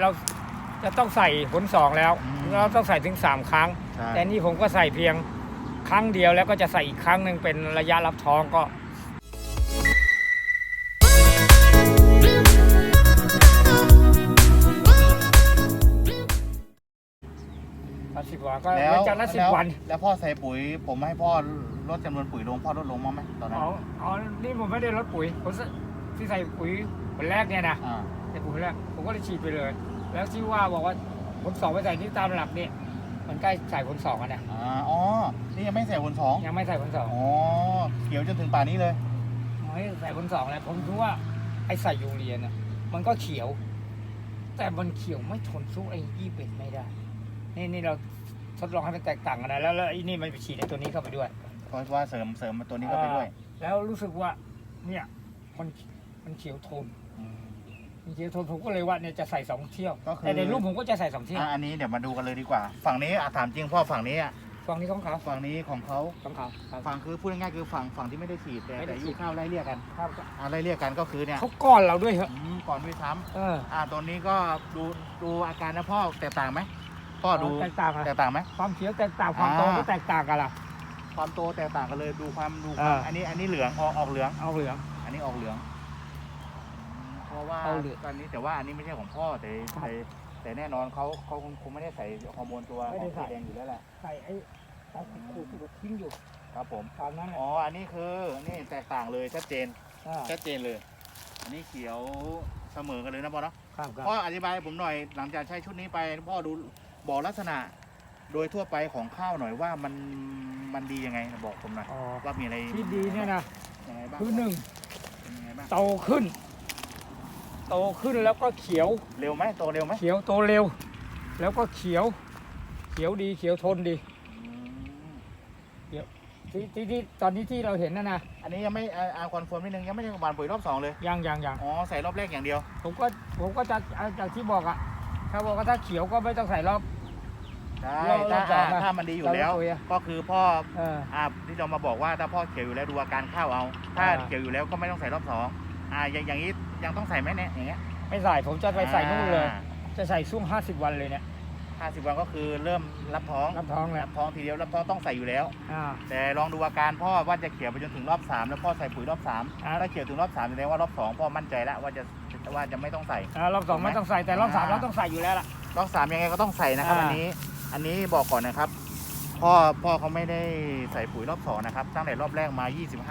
เราจะต้องใส่ผลสองแล้ว อืมเราต้องใส่ถึงสามครั้ง ใช่ แต่นี่ผมก็ใส่เพียงครั้งเดียวแล้วก็จะใส่อีกครั้งหนึ่งเป็นระยะรับท้องก็ สิบวันก็แล้วเว้นจากนั้นสิบแล้ววัน แล้วพ่อใส่ปุ๋ย ผมให้พ่อลดจำนวนปุ๋ยลงพ่อลดลงมั้างไหมตอนนั้น อ๋อ อ๋อ นี่ผมไม่ได้ลดปุ๋ยผมใส่ ที่ใส่ปุ๋ยผลแรกเนี่ยนะอ่าใส่ปุ๋ยผลแรกผมก็เลยฉีดไปเลย แล้วที่ว่าบอกว่าผลสองไปใส่ที่ตามหลักเนี่ยมันใกล้ใส่ผลสองอะนะอ่าอ๋อ นี่ยังไม่ใส่ผลสองยังไม่ใส่ผลสองอ๋อเขียวจนถึงป่านนี้เลย ไม่ใส่ผลสองแล้วผมคิดว่าไอ้ใส่ยูเรียนะมันก็เขียว แต่มันเขียวไม่ทนสู้ไอ้ยี่เป็ดไม่ได้ นี่นี่เราทดลองให้มันแตกต่างกันนะแล้วแล้วไอ้นี่มันไปฉีดไอ้ตัวนี้เข้าไปด้วย เพราะว่าเสริมเสริมตัวนี้ก็ไปด้วย แล้วรู้สึกว่า เนี่ยมัน มันเขียวทนอืมมันเขียวทนผมก็เลยว่าเนี่ยจะใส่สองเที่ยวก็คือ แต่ในรูปผมก็จะใส่สองเที่ยวอะอันนี้เดี๋ยวมาดูกันเลยดีกว่า ฝั่งนี้อะถามจริงพ่อฝั่งนี้อะฝั่งนี้ของเขาฝั่งนี้ของเขาของเขาครับ ฝั่งคือพูดง่ายๆคือฝั่งฝั่งที่ไม่ได้ฉีดแต่ไม่ได้แต่ฉียุดข้าวไล่เรียกกันครับอะไล่เรียกกันก็คือเนี่ยเขาก้อนเราด้วยเหรออืมก่อนด้วยซ้เออำอ่าตัวนี้ก็ดูดูอาการนะพ่อแตกต่างไหมพ่อดูแตกต่างอะแตกต่างไหม ความเขียวแตกต่างความโตอ่า ก็แตกต่างกันล่ะ ความโตแตกต่างกันเลยดูความดูความอ่า อันนี้อันนี้เหลืองออกออกเหลือง เอาเหลืองอันนี้ออกเหลืองเพ ราะว่าเอาเหลืองตอนนี้แต่ว่าอันนี้ไม่ใช่ของพ่อแต่แต่แต่แน่นอนเขาเขาคงคงไม่ได้ใส่ฮอร์โมนตัวไม่ได้ของใส่สีแดงอยู่แล้วแหละใส่ไอ้ตาสีคูที่เราทิ้งอยู่ครับผมตอนนั้นแหละอ๋ออันนี้คือนี่แตกต่างเลยชัดเจนอ่าชัดเจนเลย อันนี้เขียวเสมอกันเลยนะพ่อเนาะครับครับพ่ออธิบายให้ผมหน่อยหลังจากใช้ชุดนี้ไปพ่อดูบอกลักษณะ โดยทั่วไปของข้าวหน่อยว่ามันมันดียังไงบอกผมหน่อยอ๋อว่ามีอะไรที่ดีเนี่ยนะยังไงบ้างคือหนึ่งเป็นยังไงบ้างโตขึ้น โตขึ้นแล้วก็เขียว เร็วไหมโตเร็วไหมเขียวโตเร็ว แล้วก็เขียว เขียวดีเขียวทนดีอืมที่ที่ที่ตอนนี้ที่เราเห็นนะนะอันนี้ยังไม่อ่าอ่าคอนเฟิร์มนิดนึงยังไม่ได้บานปุ๋ยรอบสองเลยยังยังยังอ๋อใส่รอบแรกอย่างเดียว ผมก็ผมก็จะเอาจากที่บอกอะถ้าบอกว่าถ้าเขียวก็ไม่ต้องใส่รอบ ใช่รอบถ้ารอบสองอะถ้ามันดีอยู่แล้วรอบปุ๋ยอะ ก็คือพ่อเออ อ่าที่เรามาบอกว่าถ้าพ่อเขียวอยู่แล้วดูอาการข้าวเอา ถ้าอ่า เขียวอยู่แล้วก็ไม่ต้องใส่รอบสอง อ่าอย่างอย่างนี้ยังต้องใส่ไหมเนี่ยอย่างเงี้ยไม่ใส่ผมจะไปใส่นู่นเลย จะใส่ช่วง 50 วันเลยเนี่ยห้าสิบวันก็คือเริ่มรับท้องรับท้องแล้วรับท้องทีเดียวรับท้องต้องใส่อยู่แล้ว อ่า แต่ลองดูอาการพ่อว่าจะเขียวไปจนถึงรอบสามแล้วพ่อใส่ปุ๋ยรอบสามอ่าถ้าเขียวถึงรอบสามแสดงว่ารอบสองพ่อมั่นใจแล้วว่าจะว่าจะไม่ต้องใส่ อ่ารอบสองไม่ต้องใส่แต่รอบสามอ่าเราต้องใส่อยู่แล้วล่ะ รอบสามยังไงก็ต้องใส่นะครับอ่า อันนี้ อันนี้บอกก่อนนะครับ พ่อพ่อเขาไม่ได้ใส่ปุ๋ยรอบสองนะครับตั้งแต่รอบแรกมา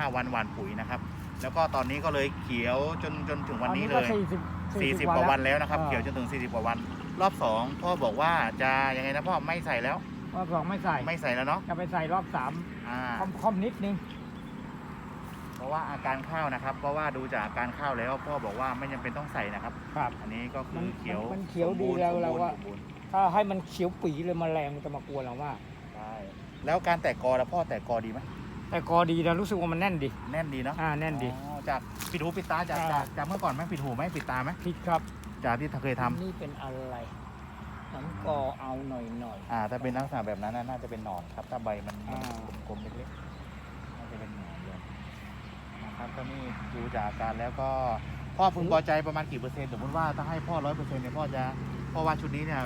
25 วันหว่านปุ๋ยนะครับ แล้วก็ตอนนี้ก็เลยเขียวจนจนถึงวันนี้เลก็ยสี่สิบ40 กว่าวันแล้วนะครับอ่าเขียวจนถึง 40 กว่าวัน รอบสองพ่อบอกว่าจะยังไงนะพ่อไม่ใส่แล้ว รอบสองไม่ใส่ ไม่ใส่แล้วเนาะจะไปใส่รอบสามอ่าค่อมๆนิดนึง เพราะว่าอาการข้าวนะครับ เพราะว่าดูจากอาการข้าวแล้วพ่อบอกว่าไม่จำเป็นต้องใส่นะครับ ครับ อันนี้ก็คืมัอนเขียวมันเขียวดีสมบูรณ์แล้วสมเราบูรณ์ว่า สมบูรณ์ถ้าให้มันเขียวปีเลยแมาแรงมันจะมากวนเราว่า ใช่แล้วการแตกกอแล้วพ่อแตกกอดีไหม แต่กอดีนะรู้สึกว่ามันแน่นดี แน่นดีเนาะอ่าแน่นดี อ๋อจากปิดหูปิดตาจากอ่า จากจากเมื่อก่อนไหมปิดหูไหมปิดตาไหมผิดครับจากที่เคยทำนี่เป็นอะไรหนังกอเอาหน่อยหน่อย อ่าถ้าเป็นลักษณะแบบนั้นน่ะน่าจะเป็นหนอนครับ ถ้าใบมันอ่า กลมๆเล็กๆน่าจะเป็นหนอนเลยนะครับก็นี่ดูจากอาการแล้วก็พ่อพึงพอใจประมาณกี่เปอร์เซ็นต์สมมติว่าถ้าให้พ่อร้อยเปอร์เซ็นต์เนี่ยพ่อจะพ่อว่าชุดนี้เนี่ย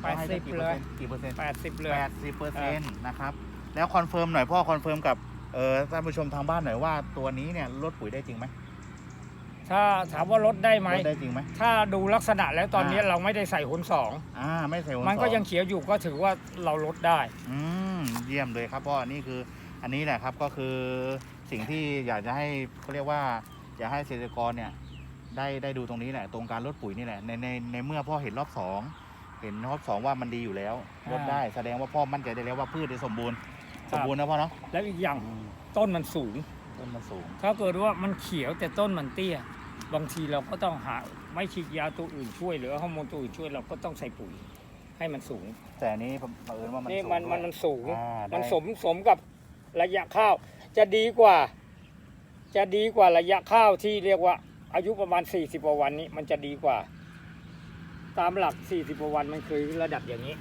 แปพ่อดให้สิได้บกี่เปเลอร์ยเซ็นต์กี่เปอร์เซ็นต์ แปดสิบเลย แปดสิบเปอร์เซ็นต์นะครับ แล้วคอนเฟิร์มหน่อยพ่อคอนเฟิร์มกับเออท่านผู้ชมทางบ้านหน่อยว่าตัวนี้เนี่ยลดปุ๋ยได้จริงไหมถ้าถามว่าลดได้ไหมลดได้จริงไหมถ้าดูลักษณะแล้วตอนนี้อ่าเราไม่ได้ใส่หนสองอ่าไม่ใส่หัวมันก็สอยังเขียวอยู่ก็ถือว่าเราลดได้อืมเยี่ยมเลยครับพ่อนี่คืออันนี้แหละครับก็คือสิ่งที่อยากจะให้เขาเรียกว่า อยากให้เกษตรกรเนี่ยได้ได้ดูตรงนี้แหละ ตรงการลดปุ๋ยนี่แหละในในในเมื่อพ่อเห็นรอบสองเห็นรอบสองว่ามันดีอยู่แล้วลดอ่าได้แสดงว่าพ่อมั่นใจได้แล้วว่าพืชได้สมบูรณ์ครั สบมบูรณ์นะพ่อเนาะแล้วอีกอย่างต้นมันสูง ต้นมันสูง ถ้าเกิดว่ามันเขียวแต่ต้นมันเตี้ย บางทีเราก็ต้องหาไม่ฉีดยาตัวอื่นช่วย หรือฮอร์โมนตัวอื่นช่วยเราก็ต้องใส่ปุ๋ยให้มันสูง แต่อันนี้ผมเผอิญว่ามันนี่สูงมันด้วยมันมันสูงอ่าได้มันสมสมกับระยะข้าว จะดีกว่า จะดีกว่าระยะข้าวที่เรียกว่า อายุประมาณ 40กว่าวันนี้มันจะดีกว่า ตามหลัก 40กว่าวันมันคือระดับอย่างนี้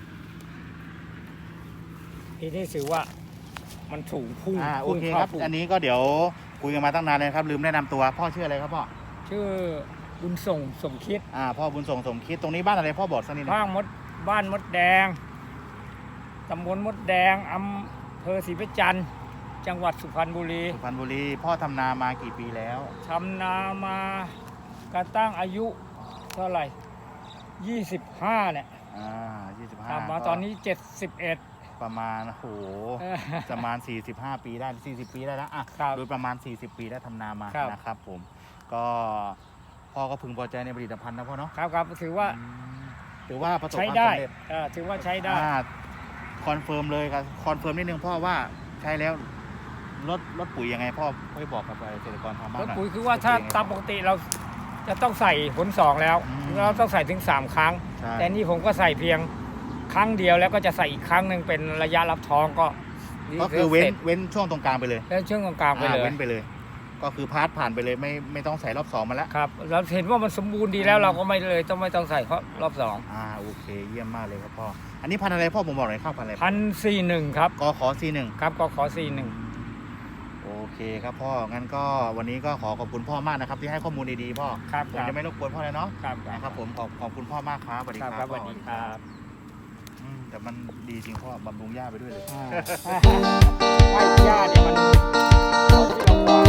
ทีนี้ถือว่า มันสูงพุ่งอ่าโอพุ่งเคข้าครับ พุ่งอันนี้ก็เดี๋ยวคุยกันมาตั้งนานเลยครับ ลืมแนะนำตัวพ่อชื่ออะไรครับพ่อชื่อบุญส่งสมคิดอ่าพ่อบุญส่งสมคิดตรงนี้บ้านอะไรพ่อบอกสักนิดหนึงบ้างมดบ้านมดแดงตำบลมดแดงอำเภอศรีประจันทร์จังหวัดสุพรรณบุรีสุพรรณบุรีพ่อทำนามากี่ปีแล้ว ทำนามากระตั้งอายุเท่าไหร่ 25เนี่ยอ่ายี่สิบห้าทำมาตอนนี้ 71 ประมาณโอ้โหเออประมาณ 45 ปีได้ 40 ปีได้แล้วอะครับโดยประมาณ 40 ปีได้ทำนามาครับ นะครับผม ก็พ่อก็พึงพอใจในผลิตภัณฑ์นะพ่อเนาะครับครับถือว่าอืมถือว่าประสบคใช้วามได้สำเร็จเออถือว่าใช้ได้ อ่าคอนเฟิร์มเลยครับคอนเฟิร์มนิดนึงพ่อว่าใช้แล้วลดลดปุ๋ยยังไงพ่อช่วยบอกกับเกษตรกรทางบ้านรถหน่อย ปุ๋ยคือว่าถ้าลดปุ๋ยยังไงตามปกติเราจะต้องใส่ผลสองแล้ว อืม เราต้องใส่ถึง 3 ครั้ง ใช่แต่นี่ผมก็ใส่เพียง ครั้งเดียวแล้วก็จะใส่อีกครั้งหนึ่งเป็นระยะรับท้องก็ก็คือเว้นสร็จเว้นช่วงตรงกลางไปเลยแล้วช่วงกลางๆไปอ่าเลย เว้นไปเลย ก็คือพาร์ทผ่านไปเลยไม่ไม่ต้องใส่รอบสองมาแล้ว ครับเราเห็นว่ามันสมบูรณ์ดีแล้วเราก็ไม่เลยต้องไม่ต้องใส่เพราะรอบสองอ่าโอเคเยี่ยมมากเลยครับพ่อ อันนี้พันธุ์อะไรพ่อผมบอกหน่อยข้าวพันธุ์อะไรพันสี่หนึ่งครับกขอซีหนึ่ง ครับก็ขอสี่หนึ่งโอเคครับพ่อ งั้นก็วันนี้ก็ขอขอบคุณพ่อมากนะครับ ที่ให้ข้อมูลดีๆพ่อ ครับผคมรับจะไม่รบกวนพ่อเลยเนาะ ครับ นะครับผมขอบขอบคุณพ่อมากครับสวัสดีครับคครัรับบสวัสดีครับอืม แต่มันดีจริงพ่อบำรุงหญ้าไปด้วยเลยหญ้าเนี่ยมันเอาที่เราวาง